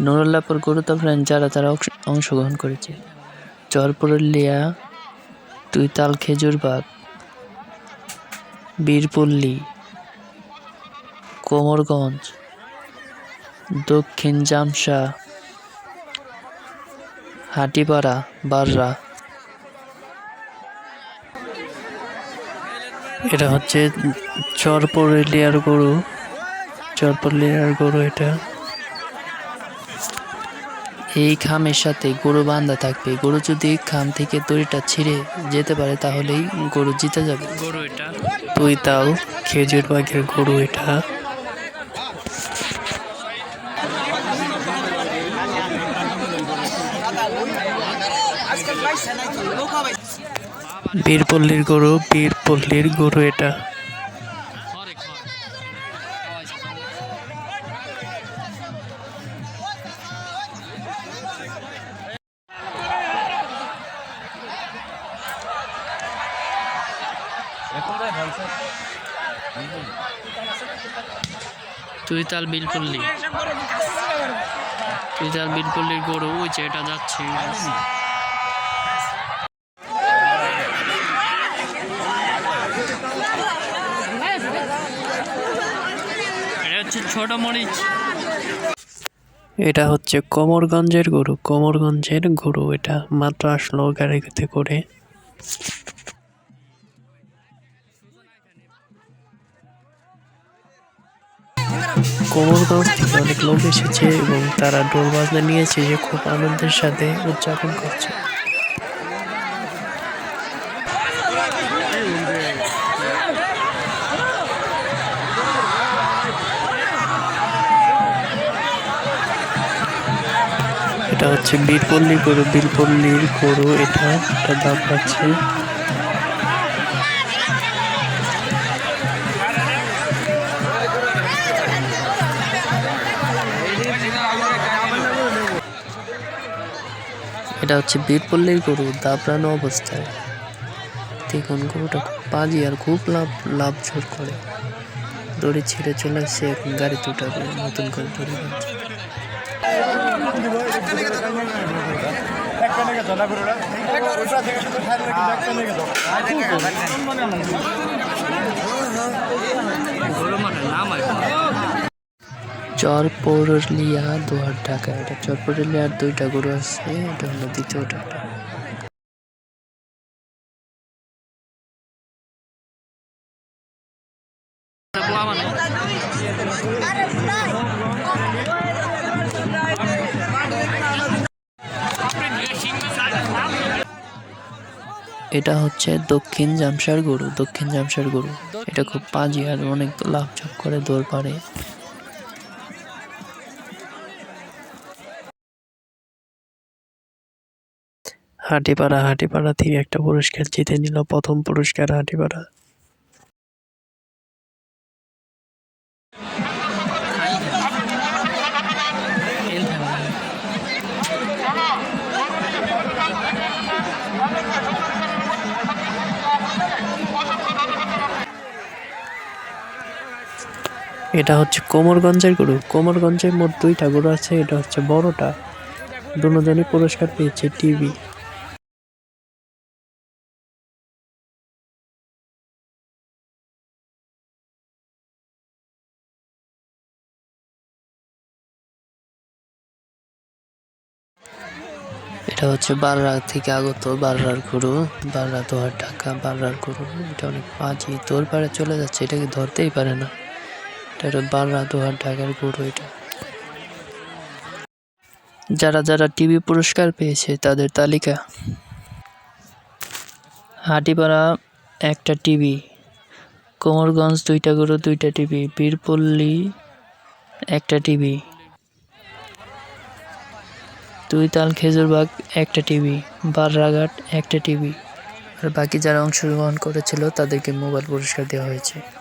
নুরুল্লাহপুর গুরুত্ব ফ্রেন্ড যারা তারা অংশ- অংশগ্রহণ করেছে। চরপুরুলিয়া তুইতাল খেজুরবাগ বীরপল্লী কোমরগঞ্জ, দক্ষিণ জামসা হাটিপাড়া, বাররা। এটা হচ্ছে চরপুরুলিয়ার গরু। চরপুরুলিয়ার গরু এটা। এই খামের সাথে গরু বান্ধা থাকবে। গরু যদি খাম থেকে দড়িটা ছিঁড়ে যেতে পারে তাহলেই গরু জিতে যাবে। গরু এটা? তুই তাও খেজুর বাঘের গরু এটা। বীরপল্লীর গরু বীরপল্লীর গরু এটা। তুই তাল বিলপল্লী তুই তাল বিলপল্লীর গরু, ওই যে এটা যাচ্ছে। হচ্ছে ছোট মরিচ। এটা হচ্ছে কোমরগঞ্জের গরু কোমরগঞ্জের গরু, এটা মাত্র আসলো গাড়িতে করে। কোমরগঞ্জ থেকে অনেক লোক এসেছে এবং তারা ডোল বাজনা নিয়েছে যে খুব আনন্দের সাথে উদযাপন করছে। এটা হচ্ছে বীরপল্লী গরু। বীরপল্লীর গরু, এটা এটা দাম পাচ্ছে এটা হচ্ছে বীরপল্লীর গরু দাবড়ানো অবস্থায়। দেখুন, গরুটা খুব বাজি আর খুব লাভ লাভ ঝোর করে। দড়ি ছিঁড়ে চলে আসছে এখন গাড়িতে উঠাবে নতুন করে দড়ি বাঁধছে। চরপৌরলিয়া দুয়ার ঢাকা। এটা চরপৌরলিয়ার দুইটা গরু আছে, এটা হলো দ্বিতীয়টা এটা হচ্ছে দক্ষিণ জামসার গরু, দক্ষিণ জামসার গরু। এটা খুব পাজি আর অনেক লাভঝাপ করে দৌড় পারে। হাটিপাড়া হাটিপাড়া থেকে একটা পুরস্কার জিতে নিল, প্রথম পুরস্কার হাটিপাড়া। এটা হচ্ছে কোমরগঞ্জের গরু। কোমরগঞ্জের মোট দুইটা গরু আছে, এটা হচ্ছে বড়টা। দুজনই পুরস্কার পেয়েছে টিভি। এটা হচ্ছে বাররা থেকে আগত বাররার গরু, বাররা দোয়ার ঢাকা বাররার গরু, এটা অনেক বাজি তোর পাড়ে চলে যাচ্ছে এটাকে ধরতেই পারে না। এটা বাররা দোয়ার ঢাকার গরু এটা। যারা যারা টিভি পুরস্কার পেয়েছে, তাদের তালিকা। হাটিপাড়া একটা টিভি, কোমরগঞ্জ দুইটা গরু, দুইটা টিভি, বীরপল্লী একটা টিভি। তুইতাল খেজুরবাগ একটা টিভি। বাররাঘাট একটা টিভি। আর বাকি যারা অংশগ্রহণ করেছিল, তাদেরকে মোবাইল পুরস্কার দেওয়া হয়েছে।